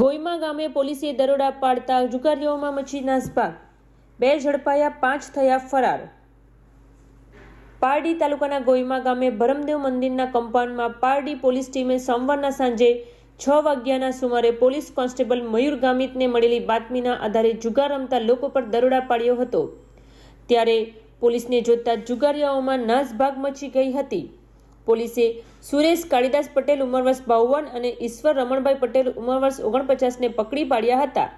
ગોઈમા ગામે પોલીસે દરોડા પાડતા જુગારીઓમાં મચી નાસભાગ બે ઝડપાયા, પાંચ થયા ફરાર. પારડી તાલુકાના ગોઈમા ગામે ભરમદેવ મંદિરના કમ્પાઉન્ડમાં પારડી પોલીસ ટીમે સોમવારના સાંજે છ વાગ્યાના સુમારે પોલીસ કોન્સ્ટેબલ મયુર ગામિતને મળેલી બાતમીના આધારે જુગાર રમતા લોકો પર દરોડા પાડ્યો હતો. ત્યારે પોલીસને જોતા જુગારીયાઓમાં નાસભાગ મચી ગઈ હતી. પોલીસે સુરેશ કાળીદાસ પટેલ ઉંમર વર્ષ બાવન અને ઈશ્વર રમણભાઈ પટેલ ઉંમર વર્ષ ઓગણપચાસને પકડી પાડ્યા હતા,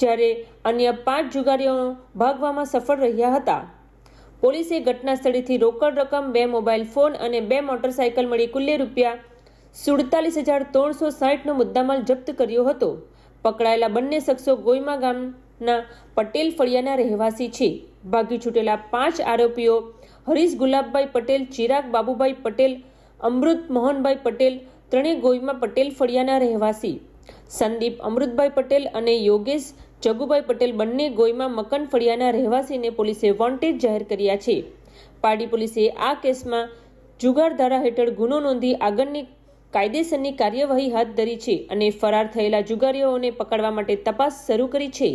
જ્યારે અન્ય પાંચ જુગારીઓ ભાગવામાં સફળ રહ્યા હતા. પોલીસે ઘટના સ્થળેથી રોકડ રકમ, બે મોબાઈલ ફોન અને બે મોટરસાયકલ મળી કુલ્લે રૂપિયા સુડતાલીસ હજાર ત્રણસો સાહીઠનો મુદ્દામાલ જપ્ત કર્યો હતો. પકડાયેલા બંને શખ્સો ગોઈમા ગામના પટેલ ફળિયાના રહેવાસી છે. ભાગી છૂટેલા પાંચ આરોપીઓ હરીશ ગુલાબભાઈ પટેલ, ચિરાગ બાબુભાઈ પટેલ અમૃત મોહનભાઈ પટેલ, ત્રણેય ગોયમાં પટેલ ફળિયાના રહેવાસી. સંદીપ, અમૃતભાઈ પટેલ અને યોગેશ, જગુભાઈ પટેલ બંને ગોયમાં મકન ફળિયાના રહેવાસીને પોલીસે વોન્ટેડ જાહેર કર્યા છે. પાડી પોલીસે આ કેસમાં જુગાર ધારા હેઠળ ગુનો નોંધી આગળની કાયદેસરની કાર્યવાહી હાથ ધરી છે અને ફરાર થયેલા જુગારીઓને પકડવા માટે તપાસ શરૂ કરી છે.